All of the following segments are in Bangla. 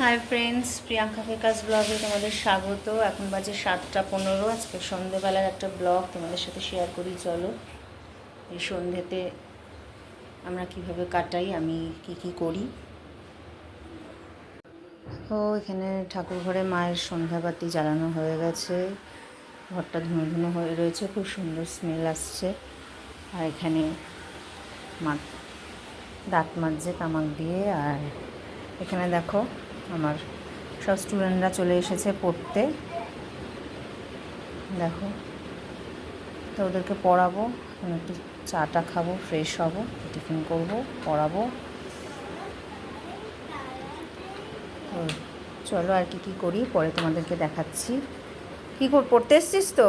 হাই ফ্রেন্ডস প্রিয়াঙ্কা ফেকাস ব্লগে তোমাদের স্বাগত। এখন বাজে সাতটা পনেরো, আজকে সন্ধেবেলার একটা ব্লগ তোমাদের সাথে শেয়ার করি, চলো। এই সন্ধেতে আমরা কীভাবে কাটাই, আমি কি কি করি। ও, এখানে ঠাকুর ঘরে মায়ের সন্ধ্যাবাতি জ্বালানো হয়ে গেছে। ঘরটা ধুনো ধুনো হয়ে রয়েছে, খুব সুন্দর স্মেল আসছে। আর এখানে মা দাঁত মাজছে তামাক দিয়ে। আর এখানে দেখো আমার সব স্টুডেন্টরা চলে এসেছে পড়তে। দেখো তো ওদেরকে পড়াবো একটু চাটা খাব ফ্রেশ হব টিফিন করব পড়াবো। তো চলো আর কি কি করি পরে তোমাদেরকে দেখাচ্ছি। কী কর পড়তে এসছিস তো?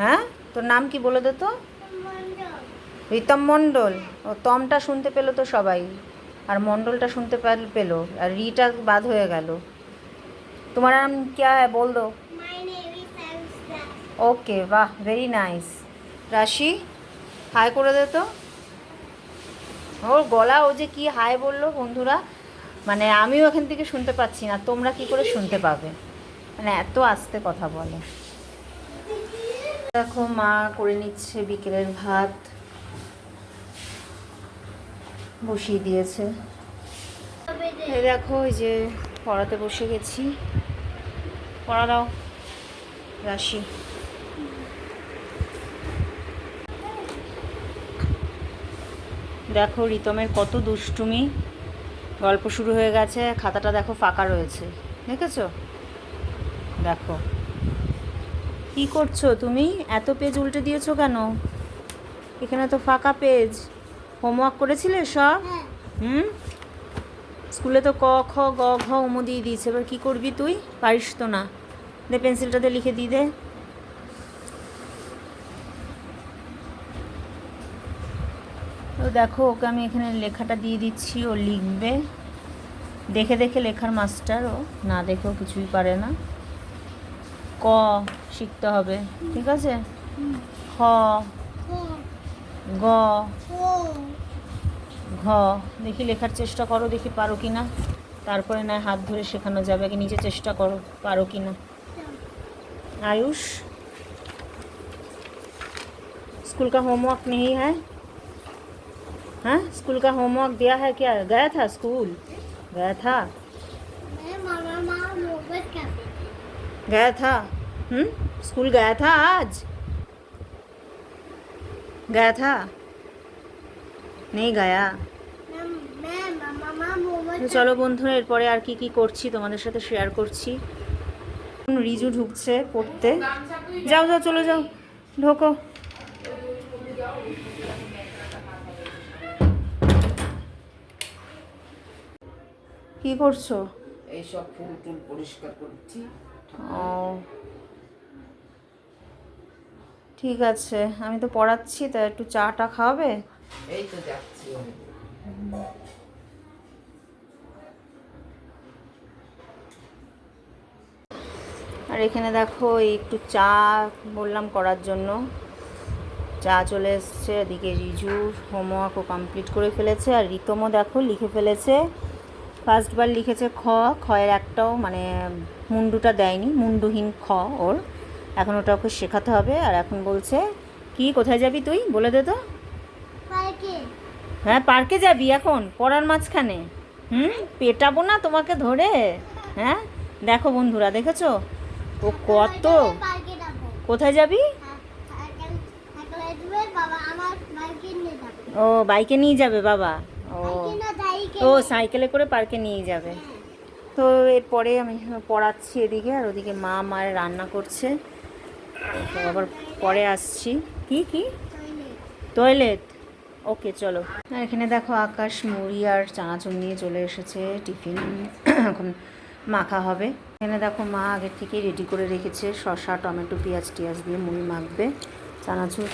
হ্যাঁ? তোর নাম কি বলে দে তো? রীতম মণ্ডল ও তমটা শুনতে পেল তো সবাই। আর মণ্ডলটা শুনতে পেল আর রিটা বাদ হয়ে গেল। তোমার নাম ক্যা হ্যাঁ বল দো ওকে বাহ ভেরি নাইস রাশি হাই করে দে তো। ওর গলা ও যে কি হাই বলল বন্ধুরা মানে আমিও এখান থেকে শুনতে পাচ্ছি না তোমরা কি করে শুনতে পাবে? মানে এত আস্তে কথা বলে। দেখো মা করে নিচ্ছে বিকেলের ভাত। বসিয়ে দিয়েছে। দেখো ওই যে পড়াতে বসে গেছি। পড়া দাও, রাশি। দেখো, রিতমের কত দুষ্টুমি। গল্প শুরু হয়ে গেছে, খাতাটা দেখো ফাঁকা রয়েছে। দেখেছ? দেখো। কি করছ তুমি? এত পেজ উল্টে দিয়েছ কেন? এখানে তো ফাঁকা পেজ হোমওয়ার্ক করেছিলে সব? হ্যাঁ। হুম? স্কুলে তো ক খ গ ঘ উমো দিয়ে দিয়েছে। এবার কী করবি তুই? পারিস তো না। দে পেন্সিলটাতে লিখে দিয়ে দে। তো দেখো ওকে আমি এখানে লেখাটা দিয়ে দিচ্ছি ও লিখবে। দেখে দেখে লেখার মাস্টার ও না দেখেও কিছুই পারে না। ক শিখতে হবে ঠিক আছে? খ। গ. ঘ দেখি লেখার চেষ্টা করো দেখি পারো কি না তারপরে না হাত ধরে শেখানো যাবে আগে নিজে চেষ্টা করো পারো কি না आयुष स्कूल का होमवर्क नहीं है हाँ स्कूल का होमवर्क दिया है क्या गया था स्कूल गया था मैं मामा माँ मोहब्बत करती थी गया था हम्म स्कूल गया था आज गया था नहीं गया চলো বন্ধুরা এরপরে আর কি কি করছি তোমাদের সাথে শেয়ার করছি। রিজু ঢুকছে পড়তে। যাও যাও চলে যাও ঢোকো। কি করছ? এইসব ফুল টুল পরিষ্কার করছি। ও। ঠিক আছে আমি তো পড়াচ্ছি তা একটু চাটা খাওয়াবে? এই তো যাচ্ছি। আর এখানে দেখো এই একটু চা বললাম করার জন্য। চা চলে এসছে এদিকে রিজুর হোমওয়ার্কও কমপ্লিট করে ফেলেছে। আর রিতমও দেখো লিখে ফেলেছে। ফার্স্টবার লিখেছে খ খয়ের একটাও মানে মুন্ডুটা দেয়নি মুন্ডুহীন খ ওর। এখন ওটা ওকে শেখাতে হবে। আর এখন বলছে কি কোথায় যাবি তুই? বলে দে তো। হ্যাঁ পার্কে যাবি এখন পড়ার মাঝখানে। হুম পেটাবো না তোমাকে ধরে। হ্যাঁ দেখো বন্ধুরা দেখেছ? ও কত? কোথায় যাবি? ও, বাইকে নিয়ে যাবে বাবা। ও। ও, সাইকেলে করে পার্কে নিয়ে যাবে। তো এরপরে আমি পড়াচ্ছি এদিকে, আর ওদিকে মা মায়ের রান্না করছে। তো আবার পরে আসছি। কি কি? টয়লেট। ওকে, চলো। এখানে দেখো আকাশ, মুড়ি আর চানাচুর নিয়ে চলে এসেছে টিফিন। এখন মাখা হবে। এখানে দেখো মা আগের থেকে রেডি করে রেখেছে শসা, টমেটো, পেঁয়াজ, টিয়াজ দিয়ে মুড়ি মাখবে। চানাচুর,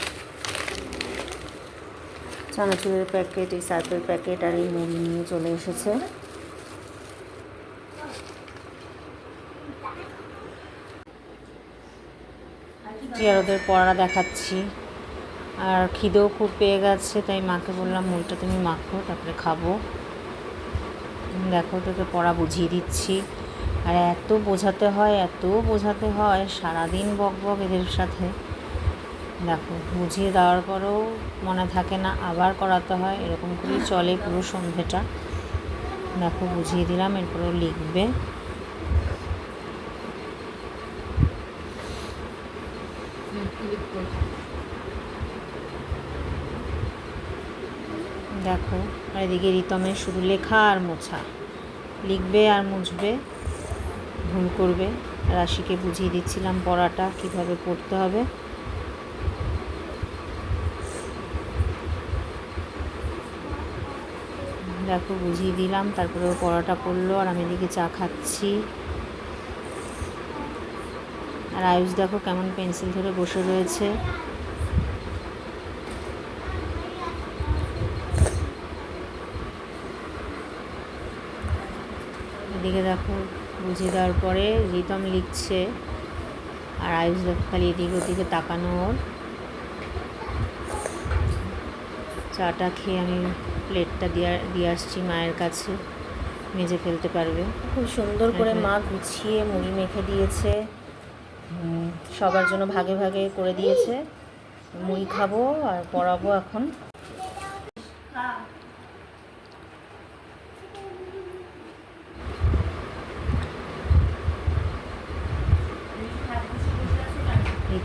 চানাচুরের প্যাকেট এই সার্পের প্যাকেট আর এই মুড়ি নিয়ে চলে এসেছে। ওদের পড়া দেখাচ্ছি। আর খিদেও খুব পেয়ে গেছে, তাই মাকে বললাম, মুড়িটা তুমি মাখো, তারপরে খাব। দেখো তোকে পড়া বুঝিয়ে দিচ্ছি। আর এত বোঝাতে হয়, এত বোঝাতে হয়, সারাদিন বক বক এদের সাথে। দেখো, বুঝিয়ে দেওয়ার পরেও মনে থাকে না, আবার করাতে হয়, এরকম করেই চলে পুরো সন্ধ্যেটা দেখো, বুঝিয়ে দিলাম, এরপরেও লিখবে। দেখো, আর এদিকে রিতমের শুধু লেখা আর মোছা। লিখবে আর মুছবে। ভুল করবে। রাশিকে বুঝিয়ে দিচ্ছিলাম পড়াটা কীভাবে পড়তে হবে। দেখো, বুঝিয়ে দিলাম, তারপরে ও পড়াটা পড়ল, আর আমি এদিকে চা খাচ্ছি। আর আয়ুষ, দেখো কেমন পেন্সিল ধরে বসে রয়েছে। এদিকে দেখো বুঝিয়ে দেওয়ার পরে রিতম লিখছে আর আয়ুষ খালি এদিকে ওদিকে তাকানো ওর। চাটা খেয়ে আমি প্লেটটা দিয়ে দিয়ে আসছি মায়ের কাছে মেজে ফেলতে পারবে। খুব সুন্দর করে মা গুছিয়ে মুড়ি মেখে দিয়েছে। সবার জন্য ভাগে ভাগে করে দিয়েছে। মুড়ি খাব আর পড়াবো এখন।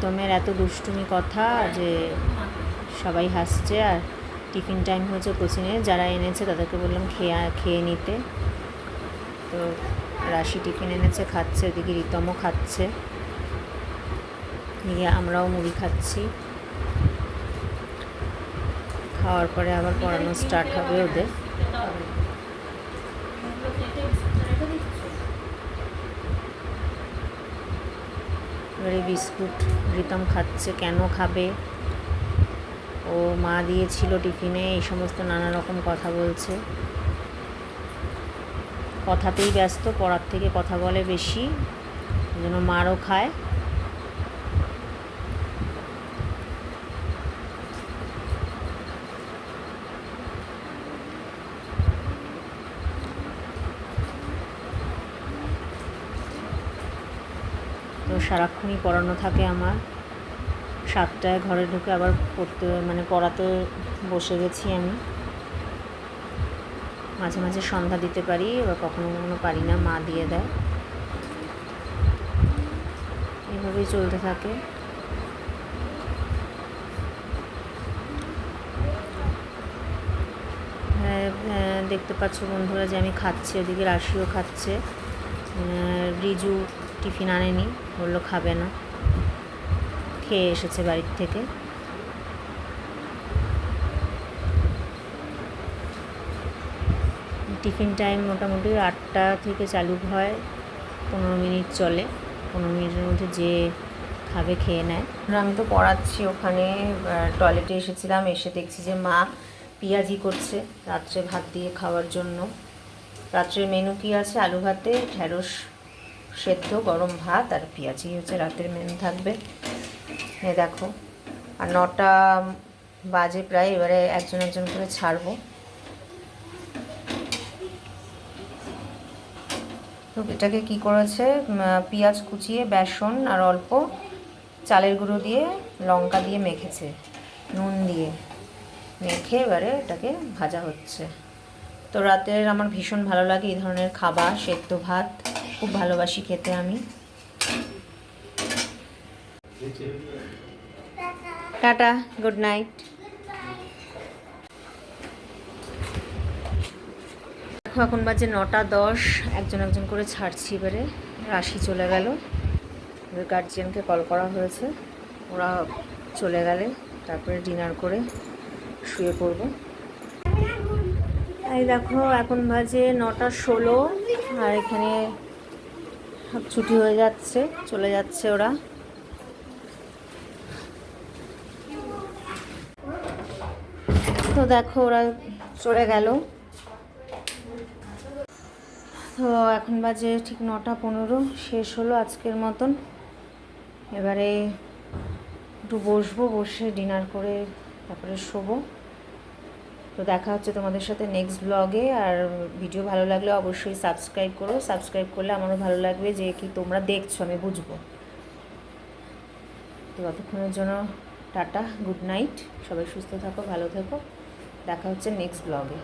রিতমের এত দুষ্টুমি কথা যে সবাই হাসছে আর টিফিন টাইম হয়েছে কোচিংয়ে, যারা এনেছে তাদেরকে বললাম খেয়ে খেয়ে নিতে। তো রাশি টিফিন এনেছে, খাচ্ছে, ওদিকে রিতমও খাচ্ছে। এদিকে আমরাও মুড়ি খাচ্ছি। খাওয়ার পরে আবার পড়ানো স্টার্ট হবে ওদের। এবারে বিস্কুট রিতম খাচ্ছে, কেন খাবে? ও মা দিয়েছিল টিফিনে, এই সমস্ত নানা রকম কথা বলছে। কথাতেই ব্যস্ত, পড়ার থেকে কথা বলে বেশি, যেন মারও খায়। সারাক্ষণই পড়ানো থাকে আমার। সাতটায় ঘরে ঢুকে আবার পড়তে মানে পড়াতে বসে গেছি আমি। মাঝে মাঝে সন্ধ্যা দিতে পারি এবার কখনো কখনো পারি না মা দিয়ে দেয়। এভাবেই চলতে থাকে। হ্যাঁ, হ্যাঁ, দেখতে পাচ্ছ বন্ধুরা যে আমি খাচ্ছি ওদিকে রাশিও খাচ্ছে। রিজু টিফিন আনেনি, বলল খাবে না। খেয়ে এসেছে বাড়ির থেকে। টিফিন টাইম মোটামুটি আটটা থেকে চালু হয়, পনেরো মিনিট চলে। পনেরো মিনিটের মধ্যে যে খাবে খেয়ে নেয়। আমি তো পড়াচ্ছি ওখানে টয়লেটে এসেছিলাম, এসে দেখছি যে মা পেঁয়াজি করছে রাত্রে ভাত দিয়ে খাওয়ার জন্য। রাত্রের মেনু কি আছে? আলু ভাতে, ঢ্যাঁড়স সেদ্ধ, গরম ভাত আর পেঁয়াজি হচ্ছে রাতের মেনু থাকবে। এ দেখো, আর নটা বাজে প্রায়, এবারে একজন একজন করে ছাড়বো। তো এটাকে কি করেছে? পেঁয়াজ কুচিয়ে, বেসন আর অল্প চালের গুঁড়ো দিয়ে লঙ্কা দিয়ে মেখেছে, নুন দিয়ে। মেখে এবারে এটাকে ভাজা হচ্ছে। তো রাতের আমার ভীষণ ভালো লাগে এই ধরনের খাবার, সেদ্ধ ভাত। খুব ভালোবাসি খেতে আমি। টাটা গুড নাইট দেখো, এখন বাজে নটা দশ, একজন একজন করে ছাড়ছি এবারে। রাশি চলে গেল। ওদের গার্জিয়ানকে কল করা হয়েছে। ওরা চলে গেলে, তারপরে ডিনার করে শুয়ে পড়ব। এই দেখো, এখন বাজে নটা ষোলো, আর এখানে ছুটি হয়ে যাচ্ছে, চলে যাচ্ছে ওরা। তো দেখো ওরা চলে গেল। তো এখন বাজে ঠিক নটা পনেরো, শেষ হলো আজকের মতন। এবারে একটু বসবো, বসে ডিনার করে তারপরে শোবো। তো দেখা হচ্ছে তোমাদের সাথে নেক্সট ব্লগে আর ভিডিও ভালো লাগলে অবশ্যই সাবস্ক্রাইব করো। সাবস্ক্রাইব করলে আমারও ভালো লাগবে যে কি তোমরা দেখছ, আমি বুঝব। তো ততক্ষণের জন্য টাটা গুড নাইট সবাই সুস্থ থাকো, ভালো থেকো। দেখা হচ্ছে নেক্সট ব্লগে